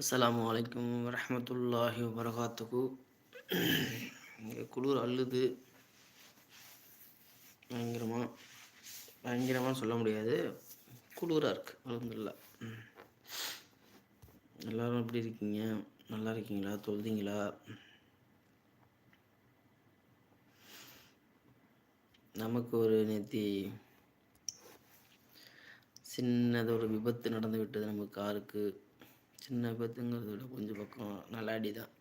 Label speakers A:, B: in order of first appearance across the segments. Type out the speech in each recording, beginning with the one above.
A: அஸ்லாம் வலைக்கம் வரமத்துல்லாஹி வரகாத்துக்கு குளிர் அழுது பயங்கரமாக பயங்கரமாக சொல்ல முடியாது குளிராக இருக்குது அலமதுல்லா எல்லோரும் எப்படி இருக்கீங்க நல்லா இருக்கீங்களா தொழுதிங்களா நமக்கு ஒரு நேத்தி சின்னதொரு விபத்து நடந்து விட்டது நம்ம காருக்கு சின்ன பெத்துங்கிறத விட கொஞ்சம் பக்கம் நல்லாடி தான்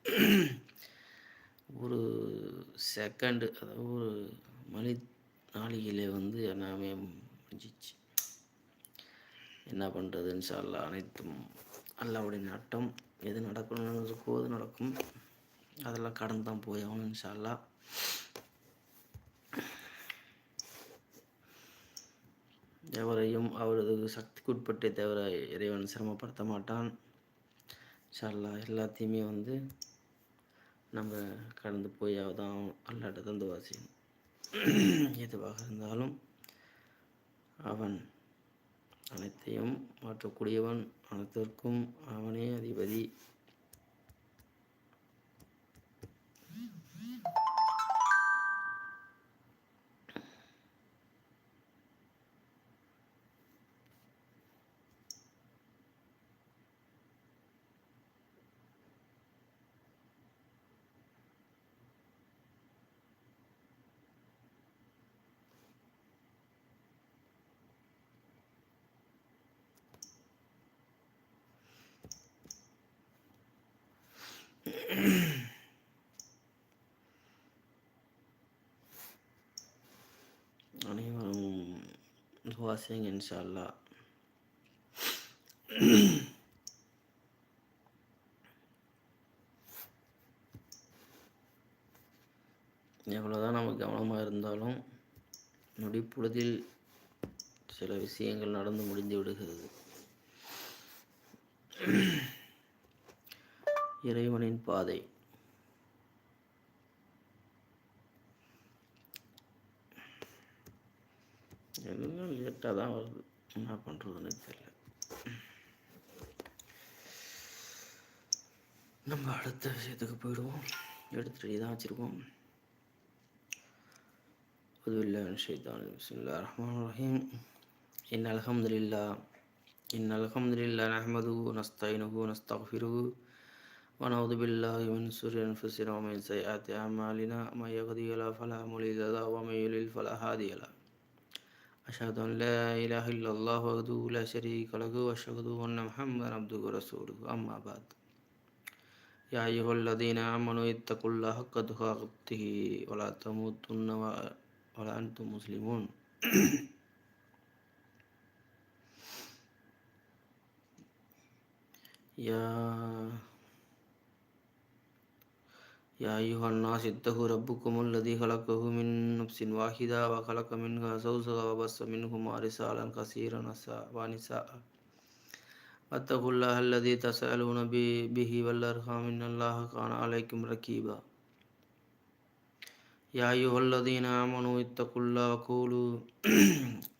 A: ஒரு செகண்டு அதாவது ஒரு மணி நாளிகையில் வந்து எல்லாமே முடிஞ்சிச்சு என்ன பண்ணுறதுன்னு சொல்ல அனைத்தும் அல்லாவுடைய நட்டம் எது நடக்கணும்னு இருக்கோ அது நடக்கும் அதெல்லாம் கடந்து தான் போய் ஆகணும் இன்ஷால்லா எவரையும் அவரது சக்திக்குட்பட்டே தவிர இறைவன் சிரமப்படுத்த மாட்டான் இன்ஷால்லா எல்லாத்தையுமே வந்து நம்ம கடந்து போயாவது அல்லாட்ட தான் துவா எதுவாக இருந்தாலும் அவன் அனைத்தையும் மாற்றக்கூடியவன் அனைத்திற்கும் அவனே அதிபதி அனைவரும் வாசிங்க இன்ஷால்லா எவ்வளோதான் நம்ம கவனமாக இருந்தாலும் நொடிப்பொழுதில் சில விஷயங்கள் நடந்து முடிந்து விடுகிறது இறைவனின் பாதை எதுவுமே லேட்டாக தான் வருது என்ன பண்ணுறதுன்னு தெரியல நம்ம அடுத்த விஷயத்துக்கு போயிடுவோம் எடுத்து ரெடி தான் வச்சுருக்கோம் பிஸ்மில்லா ரஹ்மான் ரஹீம் இன் அலஹம்துல்லா இன் அலஹம்துல்லா நஹமது நஸ்தாயினுகு நஸ்தாஃபிருகு ونعوذ بالله من شرور أنفسنا ومن سيئات أعمالنا من يهده الله فلا مضل له ومن يضلل فلا هادي له أشهد أن لا إله إلا الله وحده لا شريك له وأشهد أن محمدا عبده ورسوله أما بعد يا أيها الذين آمنوا اتقوا الله حق تقاته ولا تموتن ولا أنتم مسلمون يا يا أيها الناس اتقوا ربكم الذي خلقه من نفس واحدة وخلق منها زوجها وبث منهما رسالا كثيرا ونساء واتقوا الله الذي تسألون به والأرحام إن الله كان عليكم رقيبا يا أيها الذين آمنوا اتقوا الله وقولوا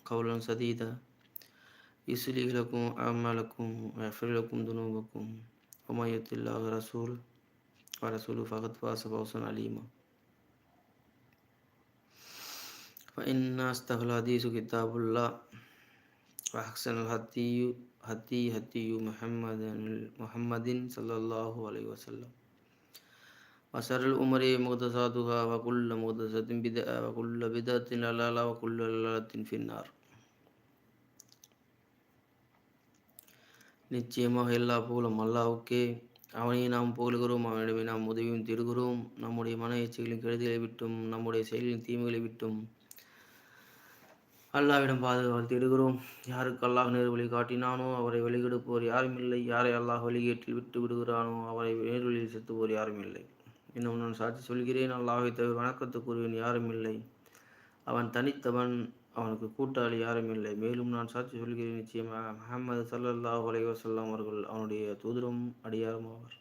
A: قولا سديدا يصلح لكم أعمالكم ويغفر لكم ذنوبكم ومن يطع الله رسوله قال رسول فقط فاسب اوسن علیم فإن استغل حدیث کتاب اللہ وحسن الحدی حدی حدی محمد محمد صلی اللہ علیہ وسلم وسر العمر مقدساتها وكل مقدسة بدعة وكل بدعة للالة وكل للالة في النار நிச்சயமாக எல்லா பூலம் அல்லாவுக்கே அவனையும் நாம் புகழ்கிறோம் அவனிடமே நாம் உதவியும் திருகிறோம் நம்முடைய மன எச்சிகளின் கெடுதலை விட்டும் நம்முடைய செயலின் தீமைகளை விட்டும் அல்லாவிடம் பாதுகாவல் திருகிறோம் யாருக்கு அல்லாஹ் நேர் வழி காட்டினானோ அவரை வெளியெடுப்போர் யாரும் இல்லை யாரை அல்லாஹ் வழிகேட்டில் விட்டு விடுகிறானோ அவரை நேர்வழியில் செத்துவோர் யாரும் இல்லை இன்னும் நான் சாட்சி சொல்கிறேன் அல்லாஹை தவிர வணக்கத்துக்குரியவன் யாரும் இல்லை அவன் தனித்தவன் அவனுக்கு கூட்டாளி யாரும் இல்லை மேலும் நான் சாட்சி சொல்கிறேன் நிச்சயமாக முகமது சல்லல்லாஹ் அலைவசல்லாம் அவர்கள் அவனுடைய தூதரும் அடியாரும் ஆவார்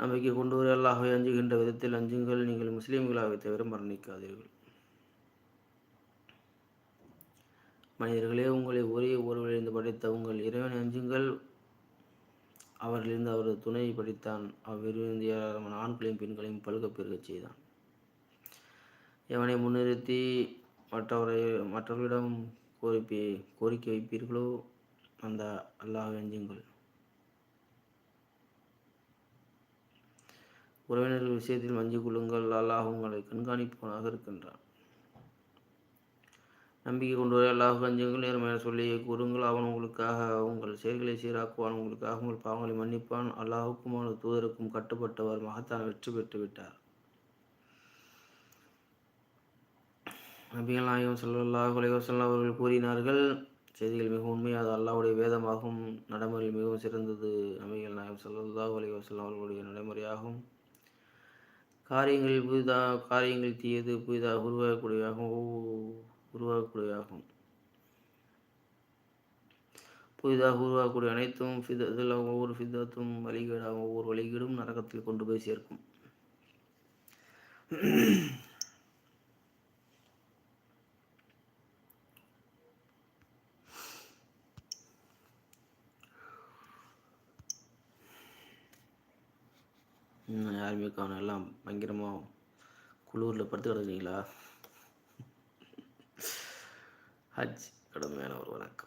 A: நம்பிக்கை கொண்டு வர அஞ்சுகின்ற விதத்தில் அஞ்சுங்கள் நீங்கள் முஸ்லீம்களாக தவிர மரணிக்காதீர்கள் மனிதர்களே உங்களை ஒரே ஒருவரிலிருந்து படைத்த உங்கள் இறைவன் அஞ்சுங்கள் அவர்களிருந்து அவரது துணையை படித்தான் அவ்விருந்து ஏராளமான ஆண்களையும் பெண்களையும் பழுக்கப் பெருகச் செய்தான் எவனை முன்னிறுத்தி மற்றவரை மற்றவர்களிடம் கோரிப்பி கோரிக்கை வைப்பீர்களோ அந்த அல்லாஹ் வெஞ்சுங்கள் உறவினர்கள் விஷயத்தில் மஞ்சு கொள்ளுங்கள் அல்லாஹ் உங்களை கண்காணிப்பவனாக இருக்கின்றான் நம்பிக்கை கொண்டுவரை அல்லாஹ் கஞ்சுங்கள் நேர்மையான சொல்லி கூறுங்கள் அவன் உங்களுக்காக உங்கள் செயல்களை சீராக்குவான் உங்களுக்காக உங்கள் பாவங்களை மன்னிப்பான் அல்லாஹுக்கும் அவனது தூதருக்கும் கட்டுப்பட்டவர் மகத்தான் வெற்றி பெற்று விட்டார் நபிகள் நாயகம் சல்லாஹ் அலைவசல்லா அவர்கள் கூறினார்கள் செய்திகள் மிகவும் உண்மை அது அல்லாவுடைய வேதமாகவும் நடைமுறையில் மிகவும் சிறந்தது நபிகள் நாயகம் சல்லாஹ் அலைவசல்லா அவர்களுடைய நடைமுறையாகும் காரியங்களில் புதிதாக காரியங்கள் தீயது புதிதாக உருவாகக்கூடியதாகவும் உருவாகக்கூடியதாகும் புதிதாக உருவாகக்கூடிய அனைத்தும் ஃபிதத்தில் ஒவ்வொரு ஃபிதத்தும் வழிகேடாகும் ஒவ்வொரு வழிகேடும் நரகத்தில் கொண்டு போய் சேர்க்கும் யாருமே காணும் எல்லாம் பயங்கரமாக குளூரில் படுத்து கிடக்குறீங்களா ஹஜ் கடுமையான ஒரு வணக்கம்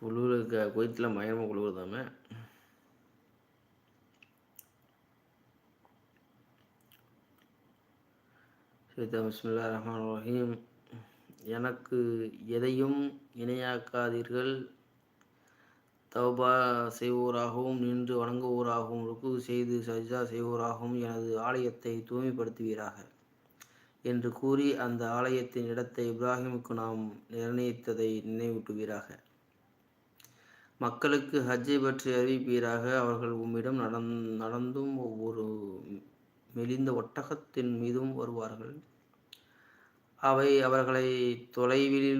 A: குளூருக்கு குவைத்தில் பயங்கரமாக குளூர் தாமே கவிதா பிஸ்மில்லா ரஹ்மான் ரஹீம் எனக்கு எதையும் இணையாக்காதீர்கள் தௌபா செய்வோராகவும் நின்று வணங்குவோராகவும் ருக்கு செய்து சஜா செய்வோராகவும் எனது ஆலயத்தை தூய்மைப்படுத்துவீராக என்று கூறி அந்த ஆலயத்தின் இடத்தை இப்ராஹிமுக்கு நாம் நிர்ணயித்ததை நினைவூட்டுவீராக மக்களுக்கு ஹஜ்ஜை பற்றி அறிவிப்பீராக அவர்கள் உம்மிடம் நடந் நடந்தும் ஒவ்வொரு மெலிந்த ஒட்டகத்தின் மீதும் வருவார்கள் அவை அவர்களை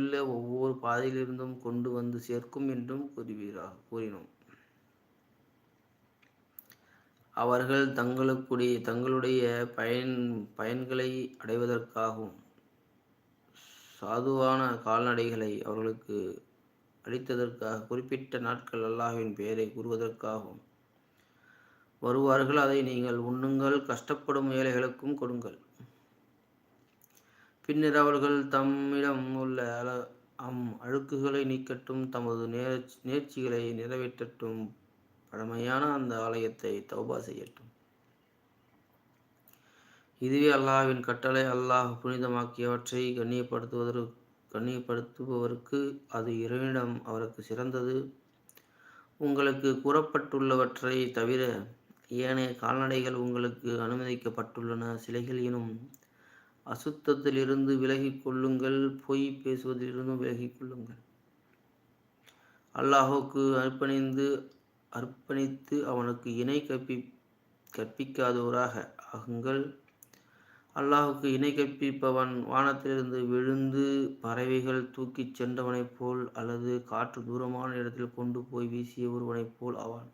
A: உள்ள ஒவ்வொரு பாதையிலிருந்தும் கொண்டு வந்து சேர்க்கும் என்றும் கூறுகிறார் கூறினோம் அவர்கள் தங்களுக்குடைய தங்களுடைய பயன் பயன்களை அடைவதற்காகவும் சாதுவான கால்நடைகளை அவர்களுக்கு அளித்ததற்காக குறிப்பிட்ட நாட்கள் அல்லாஹின் பெயரை கூறுவதற்காகவும் வருவார்கள் அதை நீங்கள் உண்ணுங்கள் கஷ்டப்படும் ஏழைகளுக்கும் கொடுங்கள் பின்னர் அவர்கள் தம்மிடம் உள்ள அம் அழுக்குகளை நீக்கட்டும் தமது நேர் நேர்ச்சிகளை நிறைவேற்றட்டும் பழமையான அந்த ஆலயத்தை தௌபா செய்யட்டும் இதுவே அல்லாஹ்வின் கட்டளை அல்லாஹ் புனிதமாக்கியவற்றை கண்ணியப்படுத்துவதற்கு கண்ணியப்படுத்துபவருக்கு அது இறைவனிடம் அவருக்கு சிறந்தது உங்களுக்கு கூறப்பட்டுள்ளவற்றை தவிர ஏனைய கால்நடைகள் உங்களுக்கு அனுமதிக்கப்பட்டுள்ளன சிலைகளினும் அசுத்தத்திலிருந்து விலகிக் கொள்ளுங்கள் பொய் பேசுவதிலிருந்தும் விலகிக் கொள்ளுங்கள் அல்லாஹுக்கு அர்ப்பணிந்து அர்ப்பணித்து அவனுக்கு இணை கற்பி கற்பிக்காதவராக ஆகுங்கள் அல்லாஹுக்கு இணை கற்பிப்பவன் வானத்திலிருந்து விழுந்து பறவைகள் தூக்கிச் சென்றவனைப் போல் அல்லது காற்று தூரமான இடத்தில் கொண்டு போய் வீசிய ஒருவனைப் போல் ஆவான்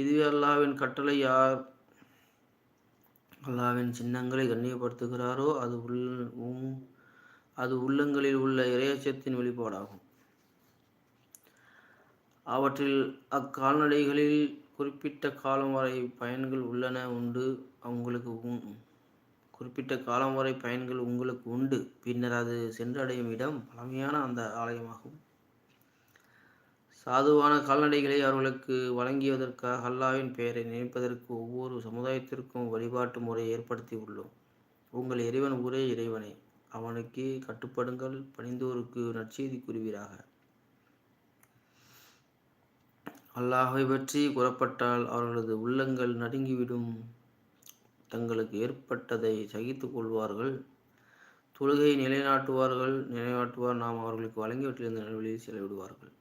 A: இதுவே அல்லாவின் கட்டளை யார் அல்லாவின் சின்னங்களை கண்ணியப்படுத்துகிறாரோ அது உள் அது உள்ளங்களில் உள்ள இரையச்சத்தின் வெளிப்பாடாகும் அவற்றில் அக்கால்நடைகளில் குறிப்பிட்ட காலம் வரை பயன்கள் உள்ளன உண்டு அவங்களுக்கு குறிப்பிட்ட காலம் வரை பயன்கள் உங்களுக்கு உண்டு பின்னர் அது சென்றடையும் இடம் பழமையான அந்த ஆலயமாகும் சாதுவான கால்நடைகளை அவர்களுக்கு வழங்கியதற்காக அல்லாவின் பெயரை நினைப்பதற்கு ஒவ்வொரு சமுதாயத்திற்கும் வழிபாட்டு முறையை ஏற்படுத்தி உள்ளோம் உங்கள் இறைவன் ஒரே இறைவனே அவனுக்கு கட்டுப்படுங்கள் பணிந்தோருக்கு நற்செய்தி கூறுவீராக அல்லாஹை பற்றி கூறப்பட்டால் அவர்களது உள்ளங்கள் நடுங்கிவிடும் தங்களுக்கு ஏற்பட்டதை சகித்து கொள்வார்கள் தொழுகையை நிலைநாட்டுவார்கள் நிலைநாட்டுவார் நாம் அவர்களுக்கு வழங்கியவற்றிலிருந்து நல்வழியில் செலவிடுவார்கள்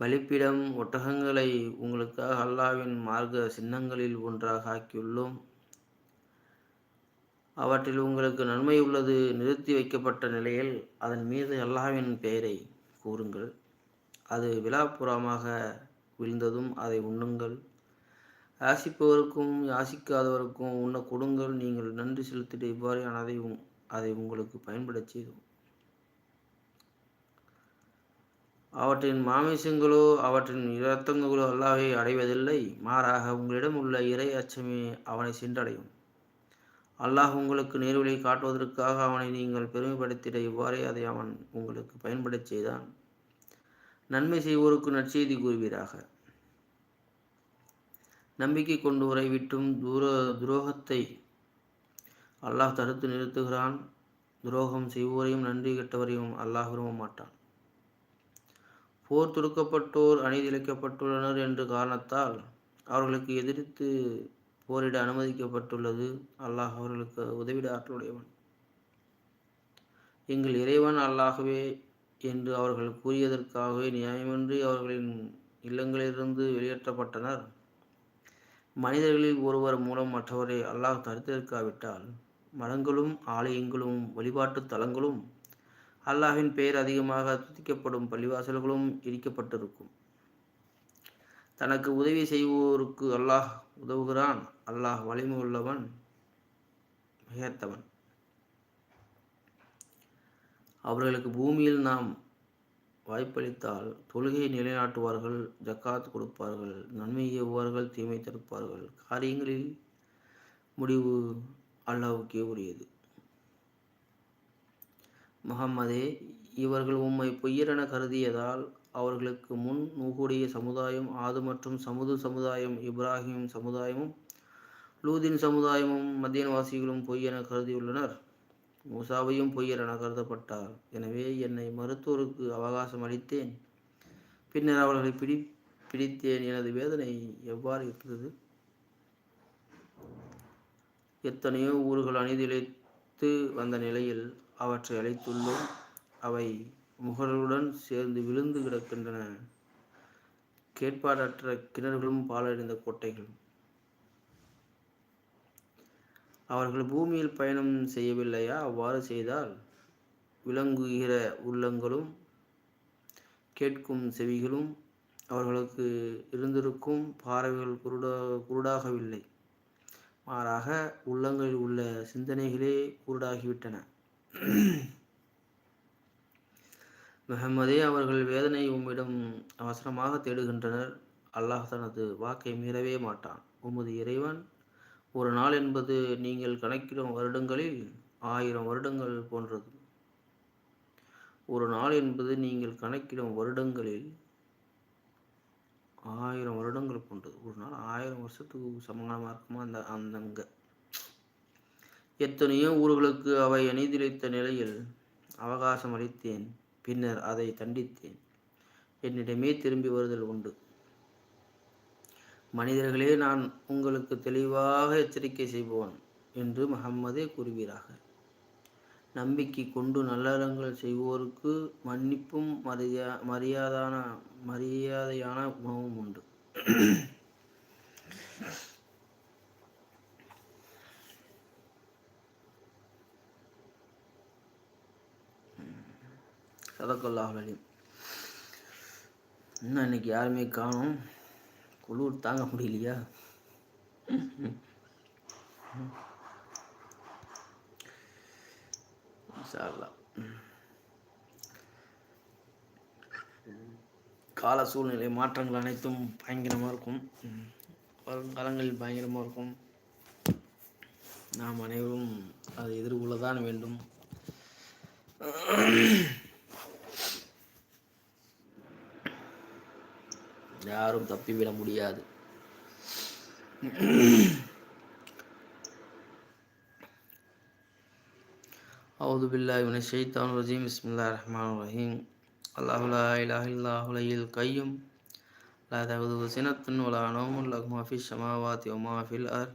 A: பலிப்பிடம் ஒட்டகங்களை உங்களுக்காக அல்லாவின் மார்க்க சின்னங்களில் ஒன்றாக ஆக்கியுள்ளோம் அவற்றில் உங்களுக்கு நன்மை உள்ளது நிறுத்தி வைக்கப்பட்ட நிலையில் அதன் மீது அல்லாவின் பெயரை கூறுங்கள் அது விழாப்புறமாக விழுந்ததும் அதை உண்ணுங்கள் யாசிப்பவருக்கும் யாசிக்காதவருக்கும் உண்ண கொடுங்கள் நீங்கள் நன்றி செலுத்திட்டு இவ்வாறு அதை அதை உங்களுக்கு பயன்படச் செய்தோம் அவற்றின் மாமிசங்களோ அவற்றின் இரத்தங்களோ அல்லாவை அடைவதில்லை மாறாக உங்களிடம் உள்ள இறை அச்சமே அவனை சென்றடையும் அல்லாஹ் உங்களுக்கு நேர்வழி காட்டுவதற்காக அவனை நீங்கள் பெருமைப்படுத்திட இவ்வாறே அதை அவன் உங்களுக்கு பயன்படச் செய்தான் நன்மை செய்வோருக்கு நற்செய்தி கூறுவீராக நம்பிக்கை உரை விட்டும் தூர துரோகத்தை அல்லாஹ் தடுத்து நிறுத்துகிறான் துரோகம் செய்வோரையும் நன்றி கெட்டவரையும் அல்லாஹ் விரும்ப மாட்டான் போர் தொடுக்கப்பட்டோர் அணிதிழைக்கப்பட்டுள்ளனர் என்ற காரணத்தால் அவர்களுக்கு எதிர்த்து போரிட அனுமதிக்கப்பட்டுள்ளது அல்லாஹ் அவர்களுக்கு உதவிட ஆற்றலுடையவன் எங்கள் இறைவன் அல்லாகவே என்று அவர்கள் கூறியதற்காகவே நியாயமின்றி அவர்களின் இல்லங்களிலிருந்து வெளியேற்றப்பட்டனர் மனிதர்களில் ஒருவர் மூலம் மற்றவரை அல்லாஹ் தரித்திருக்காவிட்டால் மடங்களும் ஆலயங்களும் வழிபாட்டு தலங்களும் அல்லாஹின் பெயர் அதிகமாக துதிக்கப்படும் பள்ளிவாசல்களும் இடிக்கப்பட்டிருக்கும் தனக்கு உதவி செய்வோருக்கு அல்லாஹ் உதவுகிறான் அல்லாஹ் வலிமை உள்ளவன் மிகத்தவன் அவர்களுக்கு பூமியில் நாம் வாய்ப்பளித்தால் தொழுகையை நிலைநாட்டுவார்கள் ஜக்காத் கொடுப்பார்கள் நன்மை ஏவுவார்கள் தீமை தடுப்பார்கள் காரியங்களில் முடிவு அல்லாவுக்கே உரியது முகம்மதே இவர்கள் உம்மை பொய்யரென கருதியதால் அவர்களுக்கு முன் நூகுடைய சமுதாயம் ஆது மற்றும் சமுது சமுதாயம் இப்ராஹிம் சமுதாயமும் லூதின் சமுதாயமும் மத்தியன்வாசிகளும் பொய்யென கருதியுள்ளனர் மூசாவையும் பொய்யரென கருதப்பட்டார் எனவே என்னை மருத்துவருக்கு அவகாசம் அளித்தேன் பின்னர் அவர்களை பிடி பிடித்தேன் எனது வேதனை எவ்வாறு இருந்தது எத்தனையோ ஊர்கள் அணிதிழைத்து வந்த நிலையில் அவற்றை அழைத்துள்ளோம் அவை முகர்களுடன் சேர்ந்து விழுந்து கிடக்கின்றன கேட்பாடற்ற கிணறுகளும் பாலடைந்த கோட்டைகளும் அவர்கள் பூமியில் பயணம் செய்யவில்லையா அவ்வாறு செய்தால் விளங்குகிற உள்ளங்களும் கேட்கும் செவிகளும் அவர்களுக்கு இருந்திருக்கும் பாறைகள் குருடா குருடாகவில்லை மாறாக உள்ளங்களில் உள்ள சிந்தனைகளே குருடாகிவிட்டன மெஹமதே அவர்கள் வேதனை உம்மிடம் அவசரமாக தேடுகின்றனர் அல்லாஹ் தனது வாக்கை மீறவே மாட்டான் உமது இறைவன் ஒரு நாள் என்பது நீங்கள் கணக்கிடும் வருடங்களில் ஆயிரம் வருடங்கள் போன்றது ஒரு நாள் என்பது நீங்கள் கணக்கிடும் வருடங்களில் ஆயிரம் வருடங்கள் போன்றது ஒரு நாள் ஆயிரம் வருஷத்துக்கு சமமாக இருக்குமா அந்த அந்த அங்கே எத்தனையோ ஊர்களுக்கு அவை அநீதிழைத்த நிலையில் அவகாசம் அளித்தேன் பின்னர் அதை தண்டித்தேன் என்னிடமே திரும்பி வருதல் உண்டு மனிதர்களே நான் உங்களுக்கு தெளிவாக எச்சரிக்கை செய்வோன் என்று முகம்மதே கூறுவீராக நம்பிக்கை கொண்டு நல்லறங்கள் செய்வோருக்கு மன்னிப்பும் மரியா மரியாதான மரியாதையான உணவும் உண்டு சதக்கல்லாஹ் அலீம் இன்னும் இன்னைக்கு யாருமே காணும் குளிர் தாங்க முடியலையா கால சூழ்நிலை மாற்றங்கள் அனைத்தும் பயங்கரமாக இருக்கும் வருங்காலங்களில் பயங்கரமாக இருக்கும் நாம் அனைவரும் அதை எதிர்கொள்ளதான் தான் வேண்டும் யாரும் தப்பிவிட முடியாது أعوذ بالله من الشيطان الرجيم بسم الله الرحمن الرحيم الله لا إله إلا هو الحي القيوم لا تأخذه سنة ولا نوم له ما في السماوات وما في الأرض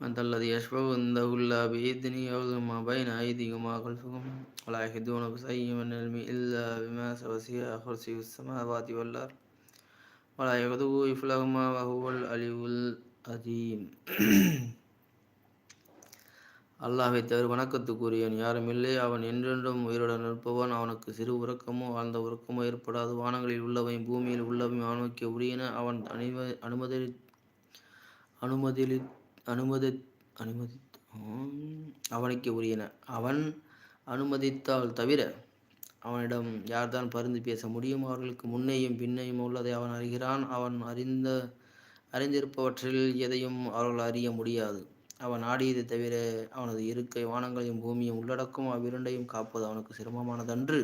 A: من ذا الذي يشفع عنده إلا بإذنه يعلم ما بين أيديكم وما خلفكم ولا يحيطون بشيء من علمه إلا بما سوى كرسي السماوات والأرض ولا يغدو إفلهما وهو அழிவுல் الأதீம் அல்லாஹை தவிர வணக்கத்துக்குரியவன் யாரும் இல்லை அவன் என்றென்றும் உயிருடன் நிற்பவன் அவனுக்கு சிறு உறக்கமோ ஆழ்ந்த உறக்கமோ ஏற்படாது வானங்களில் உள்ளவையும் பூமியில் உள்ளவையும் அவனுக்கு உரியன அவன் அனுமதி அனுமதி அனுமதி அனுமதி அனுமதி அவனுக்கு உரியன அவன் அனுமதித்தால் தவிர அவனிடம் யார்தான் பருந்து பேச முடியும் அவர்களுக்கு முன்னையும் பின்னையும் உள்ளதை அவன் அறிகிறான் அவன் அறிந்த அறிந்திருப்பவற்றில் எதையும் அவர்கள் அறிய முடியாது அவன் ஆடியதை தவிர அவனது இருக்கை வானங்களையும் பூமியும் உள்ளடக்கும் அவ்விரண்டையும் காப்பது அவனுக்கு சிரமமானதன்று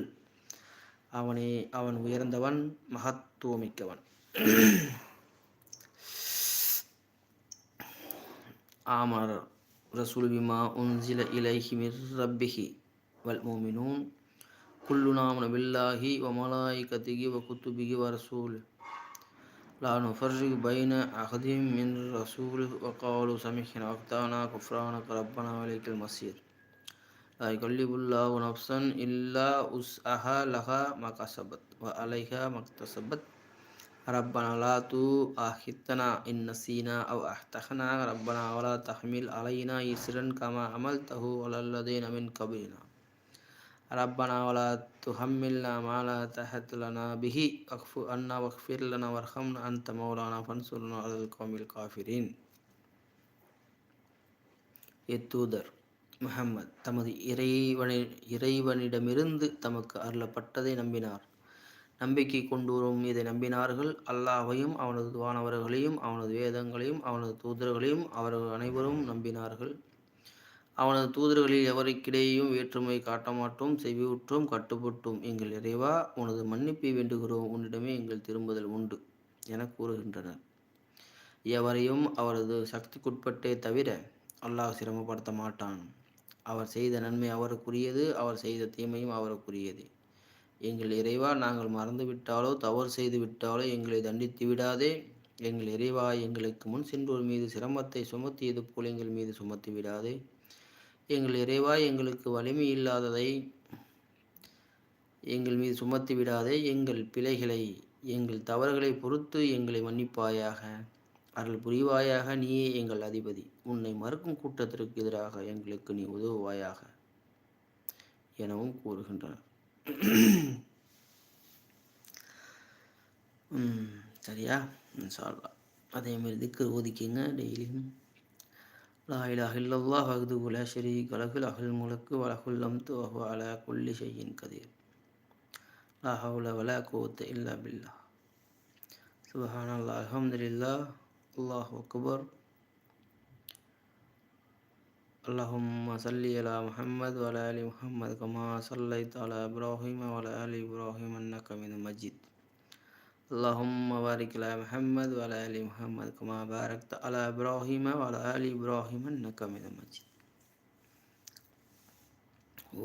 A: அவனே அவன் உயர்ந்தவன் மகத்துவமிக்கவன் ஆமர் ரசூல் உன் சில இலைஹி மிர் ரப்பிஹி வல் மோமினூன் كلنا من بالله وملائكته وكتبه ورسوله لا نفرق بين أحد من رسوله وقالوا سمحنا وقتانا كفرانك ربنا وليك المصير لا يكلف الله نفسا إلا أسأها لها ما كسبت وعليها ما اكتسبت ربنا لا تؤاخذنا إن نسينا أو أحتخنا ربنا ولا تحمل علينا يسرا كما عملته على الذين من قبلنا ரப்பனா வலா துஹம்மில்னா மாலா தஹத்துலனா பிஹி அக்ஃபு அண்ணா வக்ஃபிர்லனா வர்ஹம் அன் மௌலானா ஃபன்சுர்னா அல் கோமில் காஃபிரின் எத்தூதர் முஹம்மத் தமது இறைவனின் இறைவனிடமிருந்து தமக்கு அருளப்பட்டதை நம்பினார் நம்பிக்கை கொண்டுவரும் இதை நம்பினார்கள் அல்லாஹையும் அவனது வானவர்களையும் அவனது வேதங்களையும் அவனது தூதர்களையும் அவர்கள் அனைவரும் நம்பினார்கள் அவனது தூதர்களில் எவருக்கிடையும் வேற்றுமை காட்டமாட்டோம் செவியுற்றோம் கட்டுப்பட்டோம் எங்கள் இறைவா உனது மன்னிப்பை வேண்டுகிறோம் உன்னிடமே எங்கள் திரும்புதல் உண்டு என கூறுகின்றனர் எவரையும் அவரது சக்திக்குட்பட்டே தவிர அல்லாஹ் சிரமப்படுத்த மாட்டான் அவர் செய்த நன்மை அவருக்குரியது அவர் செய்த தீமையும் அவருக்குரியது எங்கள் இறைவா நாங்கள் மறந்துவிட்டாலோ தவறு செய்து விட்டாலோ எங்களை தண்டித்து விடாதே எங்கள் இறைவா எங்களுக்கு முன் சென்றோர் மீது சிரமத்தை சுமத்தியது போல் எங்கள் மீது சுமத்தி விடாதே எங்கள் இறைவா எங்களுக்கு வலிமை இல்லாததை எங்கள் மீது சுமத்தி விடாதே எங்கள் பிழைகளை எங்கள் தவறுகளை பொறுத்து எங்களை மன்னிப்பாயாக அருள் புரிவாயாக நீயே எங்கள் அதிபதி உன்னை மறுக்கும் கூட்டத்திற்கு எதிராக எங்களுக்கு நீ உதவுவாயாக எனவும் கூறுகின்றனர் சரியா அதே மாதிரி திக்கு ஓதிக்கிங்க டெய்லியும் لا إله إلا الله وحده لا شريك له له الملك وله الحمد وهو على كل شيء قدير لا حول ولا قوة إلا بالله سبحان الله الحمد لله الله أكبر اللهم صل على محمد وعلى آل محمد كما صليت على إبراهيم وعلى آل إبراهيم إنك من مجيد اللهم بارك على محمد وعلى آل محمد كما باركت على إبراهيم وعلى آل إبراهيم إنك حميد مجيد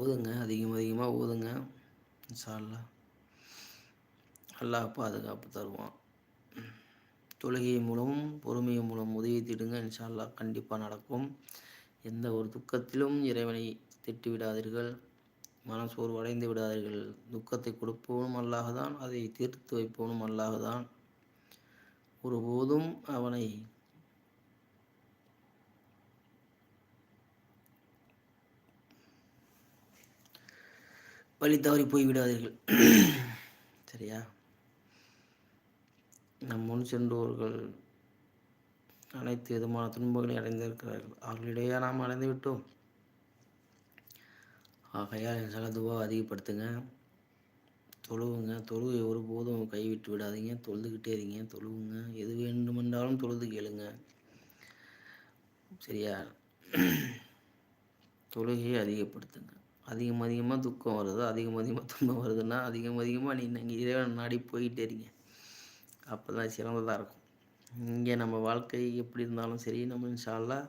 A: ஓதுங்க அதிகம் அதிகமாக ஓதுங்க இன்ஷால்லா அல்லாஹ் பாதுகாப்பு தருவான் தொழுகை மூலம் பொறுமை மூலம் உதவி திடுங்க இன்ஷால்லா கண்டிப்பாக நடக்கும் எந்த ஒரு துக்கத்திலும் இறைவனை திட்டுவிடாதீர்கள் மனம் சோர்வடைந்து விடாதீர்கள் துக்கத்தை கொடுப்பவனும் அல்லாஹ் தான் அதை தீர்த்து வைப்பவனும் அல்லாஹ் தான் ஒருபோதும் அவனை வழி தவறி போய்விடாதீர்கள் சரியா நம் முன் சென்றவர்கள் அனைத்து விதமான துன்பங்களை அடைந்திருக்கிறார்கள் அவர்களிடையே நாம் அடைந்து விட்டோம் ஆகையால் என் சக அதிகப்படுத்துங்க தொழுவுங்க தொழுவை ஒருபோதும் கைவிட்டு விடாதீங்க தொழுதுகிட்டே இருங்க தொழுவுங்க எது வேண்டுமென்றாலும் தொழுது கேளுங்க சரியா தொழுகையை அதிகப்படுத்துங்க அதிகம் அதிகமாக துக்கம் வருது அதிகம் அதிகமாக துன்பம் வருதுன்னா அதிகம் அதிகமாக நீ நீங்கள் இறைவன் நாடி போயிட்டே இருங்க அப்போ தான் சிறந்ததாக இருக்கும் இங்கே நம்ம வாழ்க்கை எப்படி இருந்தாலும் சரி நம்ம இன்ஷால்லா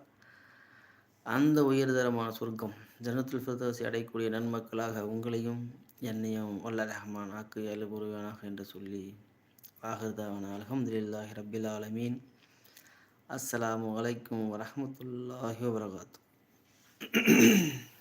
A: அந்த உயர்தரமான சொர்க்கம் ஜனத்துல் ஃபிரதோசி அடையக்கூடிய நன்மக்களாக உங்களையும் என்னையும் வல்ல ரஹ்மான் ஆக்கு ஏழு புரிவானாக என்று சொல்லி ஆகர்தாவன அலமதுல்லாஹி ரபில் ஆலமீன் அஸ்லாம் வலைக்கம் வரமத்துல்லாஹி வரகாத்து